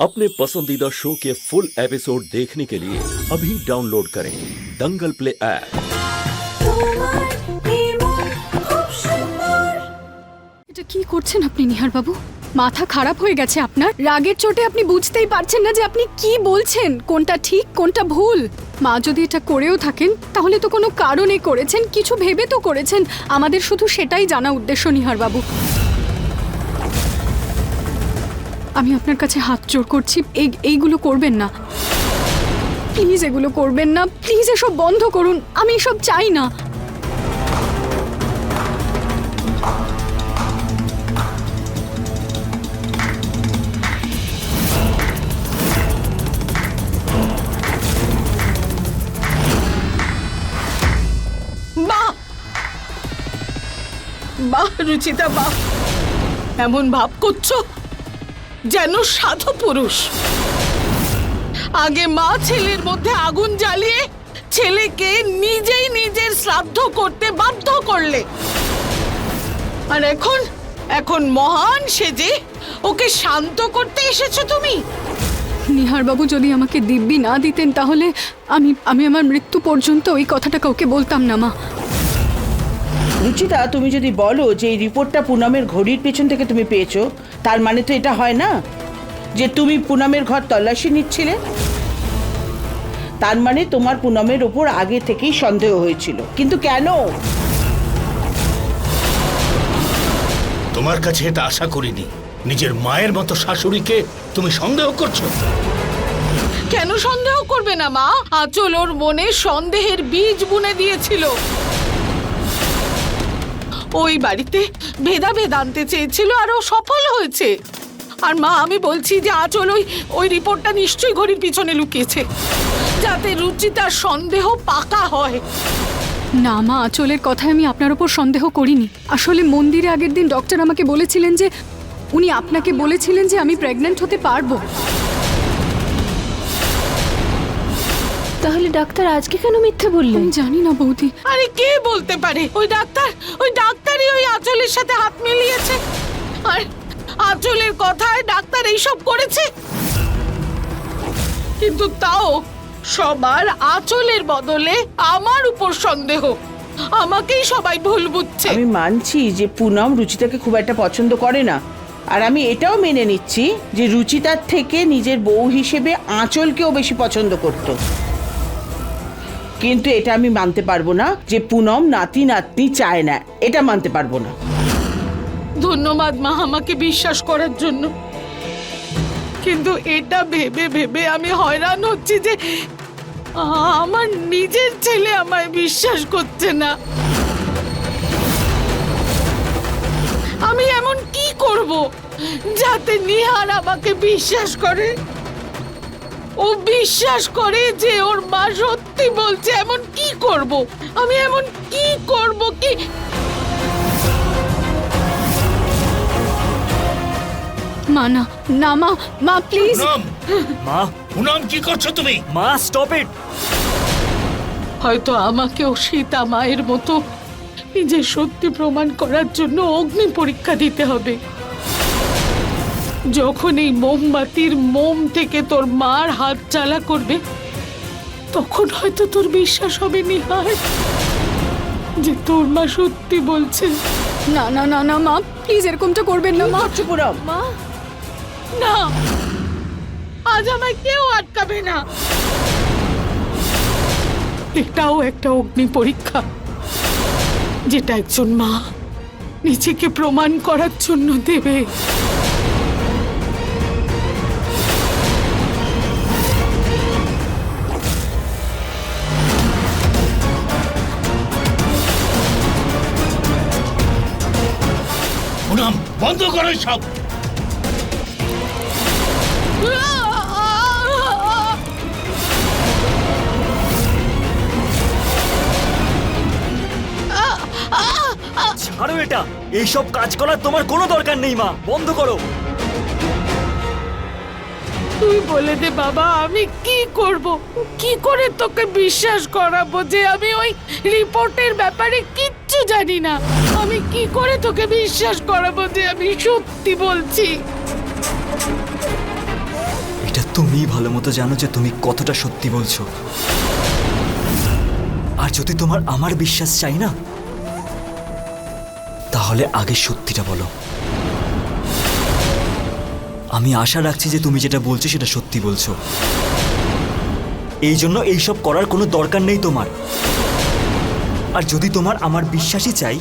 अपने पसंदीदा शो के फुल एपिसोड देखने के लिए अभी डाउनलोड करें दंगल प्ले ऐप তোমার নির্মল খুব সুন্দর এটা কি করছেন আপনি নিহার বাবু মাথা খারাপ হয়ে গেছে আপনার রাগের চোটে আপনি বুঝতেই পারছেন না যে আপনি কি বলছেন কোনটা ঠিক কোনটা ভুল মা যদি এটা করেও থাকেন তাহলে তো কোনো কারণে করেছেন কিছু ভেবে তো করেছেন আমাদের শুধু সেটাই জানা উদ্দেশ্য নিহার বাবু আমি আপনার কাছে হাত জোর করছি। এই, এইগুলো করবেন না। প্লিজ এগুলো করবেন না। প্লিজ এসব বন্ধ করুন। আমি এসব চাই না। বাহ রুচিতা বাহ এমন ভাব করছ? যেন সাধু পুরুষ। আগে মা ছেলের মধ্যে আগুন জ্বালিয়ে ছেলেকে নিজেই নিজের শ্রাদ্ধ করতে বাধ্য করলে। আর এখন এখন মহান সেজে ওকে শান্ত করতে এসেছ তুমি? নিহারবাবু, যদি আমাকে দিব্যি না দিতেন তাহলে আমি আমি আমার মৃত্যু পর্যন্ত ওই কথাটা কাউকে বলতাম না, মা। রুচিতা তুমি যদি বলো যে এই রিপোর্টটা পুনমের ঘড়ির পেছন থেকে তুমি পেয়েছ তার মানে তো এটা হয় না? যে তুমি পুনমের ঘর তল্লাশি নিচ্ছিলে? তার মানে তোমার পুনমের ওপর আগে থেকেই সন্দেহ হয়েছিল। কিন্তু কেন? তোমার কাছে এটা আশা করিনি। নিজের মায়ের মতো শাশুড়িকে তুমি সন্দেহ করছ? কেন সন্দেহ করবে না মা? আচল ওর মনে সন্দেহের বীজ বুনে দিয়েছিল। ওই বাড়িতে ভেদাভেদ আনতে চেয়েছিল আর ও সফল হয়েছে। আর মা, আমি বলছি যে আচল ওই ওই রিপোর্টটা নিশ্চয়ই ঘড়ির পিছনে লুকিয়েছে। যাতে রুচিতার সন্দেহ পাকা হয়। না মা, আঁচলের কথায় আমি আপনার ওপর সন্দেহ করিনি। আসলে মন্দিরে আগের দিন ডক্টর আমাকে বলেছিলেন যে উনি আপনাকে বলেছিলেন যে আমি প্রেগন্যান্ট হতে পারব। তাহলে ডাক্তার আজকে কেন মিথ্যে বললেন? আমি জানি না বৌদি। আরে কে বলতে পারে? ওই ডাক্তার ওই ডাক্তারই ওই আঁচলের সাথে হাত মিলিয়েছে। আর আঁচলের কথায় ডাক্তার এইসব করেছে? কিন্তু তাও সবার আঁচলের বদলে আমার উপর সন্দেহ। আমাকেই সবাই ভুল বুঝছে। আমি মানছি যে পুনম রুচিতাকে খুব একটা পছন্দ করে না। আর আমি এটাও মেনে নিচ্ছি যে রুচিতার থেকে নিজের বউ হিসেবে আঁচলকেও বেশি পছন্দ করত। কিন্তু এটা আমি মানতে পারব না যে পুনম নাতি নাতনি চায় না। এটা মানতে পারব না। ধন্যবাদ মা আমাকে বিশ্বাস করার জন্য। কিন্তু এটা ভেবে ভেবে আমি হয়রান হচ্ছি যে আমার নিজের ছেলে আমায় বিশ্বাস করছে না। আমি এমন কি করব যাতে নিহার আমাকে বিশ্বাস করে? ও বিশ্বাস করে যে ওর মা সত্যি বলছে এমন কি করব? আমি এমন কি করব কি? মা না না মা মা প্লিজ মা পুনম কি করছ তুমি? মা স্টপ ইট হয়তো আমাকেও সীতা মায়ের মতো নিজের সত্যি প্রমাণ করার জন্য অগ্নি পরীক্ষা দিতে হবে। যখন এই মোমবাতির মোম থেকে তোর মার হাত চালা করবে তখন হয়তো তোর বিশ্বাস হবে নিহার যে তোর মা সত্যি বলছে না না না না মা প্লিজ এরকমটা করবেন না মা। পুনম মা না আজ আমায় কেউ আটকাবে না। এটাও একটা অগ্নি পরীক্ষা যেটা একজন মা নিজেকে প্রমাণ করার জন্য দেবে। বন্ধ করো সব। ছাড়ো এটা। এইসব কাজ করার তোমার কোনো দরকার নেই মা। বন্ধ করো। তুই বলে দে বাবা আমি কি করব? কি করে তোকে বিশ্বাস করাবো যে আমি ওই রিপোর্টের ব্যাপারে কিচ্ছু জানি না? আমি কি করে তোকে বিশ্বাস করাবো যে আমি সত্যি বলছি? এটা তুমি ভালো মতো জানো যে তুমি কতটা সত্যি বলছো। আর যদি তোমার আমার বিশ্বাস চাই না, তাহলে আগে সত্যিটা বলো। আমি আশা রাখছি যে তুমি যেটা বলছো সেটা সত্যি বলছো। এই জন্য এইসব করার কোনো দরকার নেই তোমার। আর যদি তোমার আমার বিশ্বাসই চাই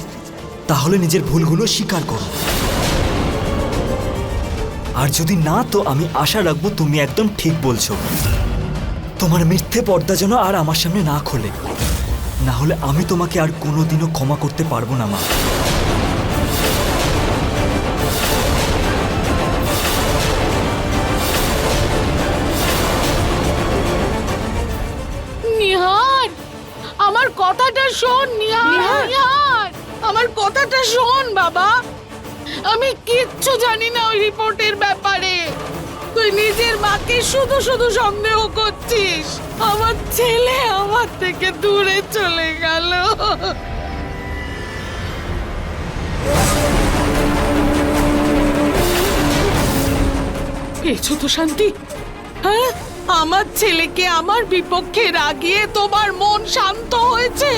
তাহলে নিজের ভুলগুলো স্বীকার করো। আর যদি না, তো আমি আশা রাখব তুমি একদম ঠিক বলছো। তোমার মিথ্যে পর্দা যেন আর আমার সামনে না খোলে। না হলে আমি তোমাকে আর কোনোদিনও ক্ষমা করতে পারব না, মা। আমার কথাটা শোন আমার কথাটা শোন, বাবা। আমি কিচ্ছু জানি না ওই রিপোর্টের ব্যাপারে। তুই নিজের মাকে শুধু শুধু সন্দেহ করছিস। আমার ছেলে আমার থেকে দূরে চলে গেল। পেয়েছ তো শান্তি? হ্যাঁ? আমার ছেলেকে আমার বিপক্ষে রাগিয়ে তোমার মন শান্ত হয়েছে?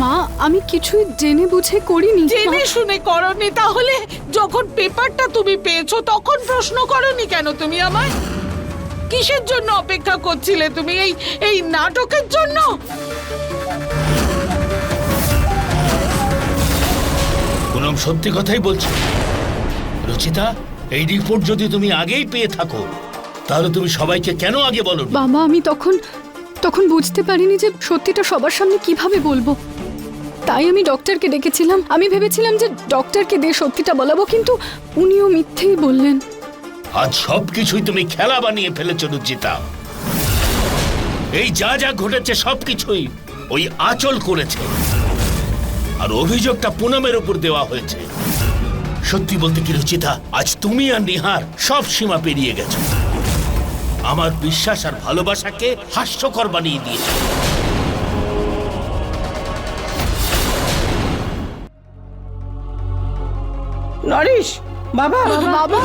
মা আমি কিছুই জেনে বুঝে করিনি। জেনে শুনে করনি তাহলে যখন পেপারটা তুমি পেয়েছ তখন প্রশ্ন করনি কেন তুমি আমায়? কিসের জন্য অপেক্ষা করছিলে তুমি? এই এই নাটকের জন্য? পুনম সত্যি কথাই বলছি। রচিতা এই রিপোর্ট যদি তুমি আগেই পেয়ে থাকো তাহলে তুমি সবাইকে কেন আগে বলো বাবা আমি তখন তখন বুঝতে পারিনি যে সত্যিটা সবার সামনে কীভাবে বলব। তাই আমি ডক্টরকে ডেকেছিলাম। আমি ভেবেছিলাম যে ডক্টরকে দিয়ে সত্যিটা বলাবো, কিন্তু উনিও মিথ্যেই বললেন। আজ সবকিছুই তুমি খেলা বানিয়ে ফেলেছো রুচিতা এই যা যা ঘটেছে, সবকিছুই ওই আচল করেছে। আর অভিযোগটা পুনমের উপর দেওয়া হয়েছে। সত্যি বলতে কি রুচিতা আজ তুমি আর নিহার সব সীমা পেরিয়ে গেছো। আমার বিশ্বাস আর ভালোবাসাকে হাস্যকর বানিয়ে দিয়েছ। নরেশ বাবা। বাবা।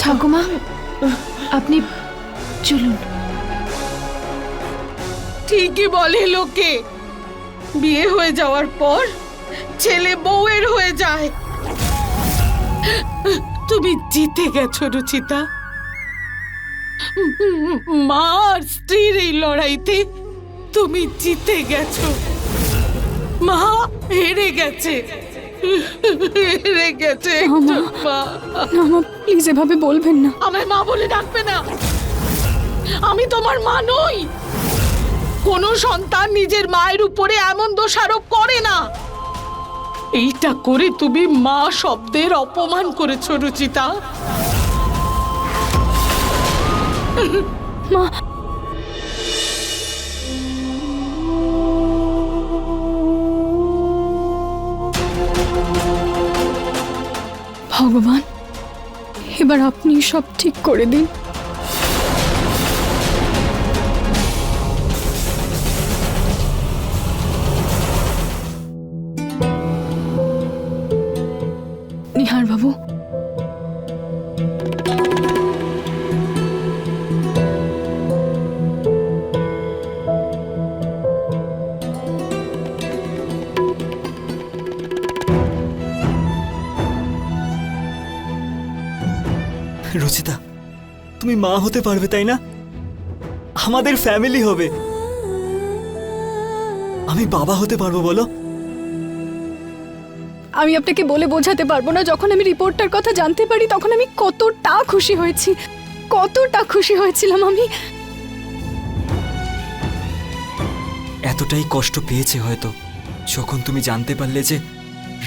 ঠাকুমা আপনি চলুন। ঠিকই বলে লোকে। বিয়ে হয়ে যাওয়ার পর ছেলে বউয়ের হয়ে যায়। তুমি জিতে গেছো রুচিতা। মা আর স্ত্রীর এই লড়াইতে তুমি জিতে গেছো। মা হেরে গেছে। হেরে গেছে একজন মা প্লিজ এভাবে বলবেন না। আমায় মা বলে ডাকবে না। আমি তোমার মা নই। কোনো সন্তান নিজের মায়ের উপরে এমন দোষারোপ করে না। এইটা করে তুমি মা শব্দের অপমান করেছ রুচিতা। মা ভগবান এবার আপনি সব ঠিক করে দিন। নিহার বাবু রচিতা তুমি মা হতে পারবে তাই না? আমাদের ফ্যামিলি হবে। আমি বাবা হতে পারব বলো। আমি আপনাকে বলে বোঝাতে পারব না যখন আমি রিপোর্টটার কথা জানতে পারি তখন আমি কতটা খুশি হয়েছি কতটা খুশি হয়েছিলাম আমি। এতটাই কষ্ট পেয়েছে হয়তো যখন তুমি জানতে পারলে যে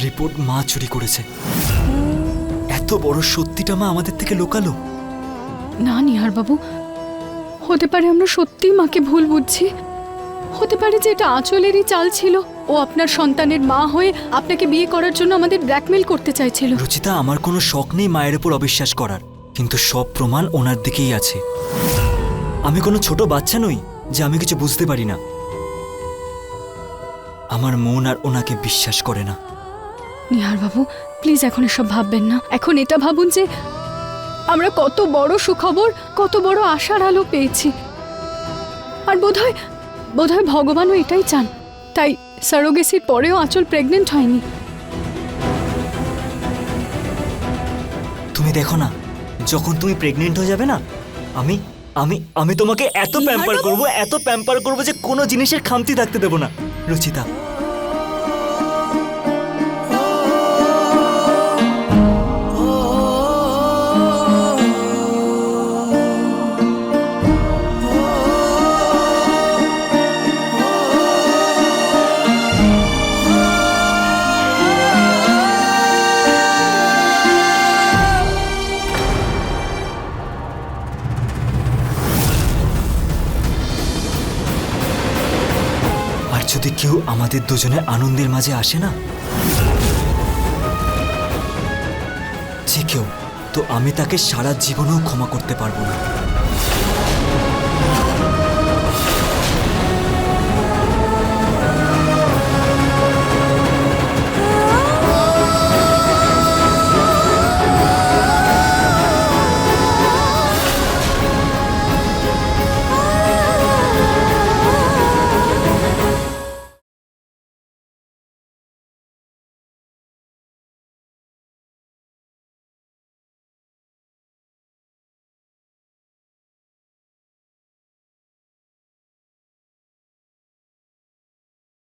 রিপোর্ট মা চুরি করেছে। এত বড় সত্যিটা মা আমাদের থেকে লোকালো? না নিহার বাবু হতে পারে আমরা সত্যিই মাকে ভুল বুঝছি। হতে পারে যে এটা আঁচলেরই চাল ছিল। ও আপনার সন্তানের মা হয়ে আপনাকে বিয়ে করার জন্য আমাদের ব্ল্যাকমেল করতে চাইছিল। রচিতা আমার কোনো শখ নেই মায়ের উপর অবিশ্বাস করার। কিন্তু সব প্রমাণ ওনার দিকেই আছে। আমি কোনো ছোট বাচ্চা নই যে আমি কিছু বুঝতে পারি না। আমার মন আর ওনাকে বিশ্বাস করে না। নিহার বাবু প্লিজ এখন এসব ভাববেন না। এখন এটা ভাবুন যে আমরা কত বড় সুখবর কত বড় আশার আলো পেয়েছি। আর বোধহয় বোধহয় ভগবানও এটাই চান। তাই সারোগেসির পরেও আঁচল প্রেগনেন্ট হয়নি। তুমি দেখো না যখন তুমি প্রেগনেন্ট হয়ে যাবে না আমি আমি আমি তোমাকে এত প্যাম্পার করব এত প্যাম্পার করব যে কোনো জিনিসের খামতি থাকতে দেবো না। রুচিতা আমাদের দুজনের আনন্দের মাঝে আসে না? যে কেউ, তো আমি তাকে সারা জীবনেও ক্ষমা করতে পারব না।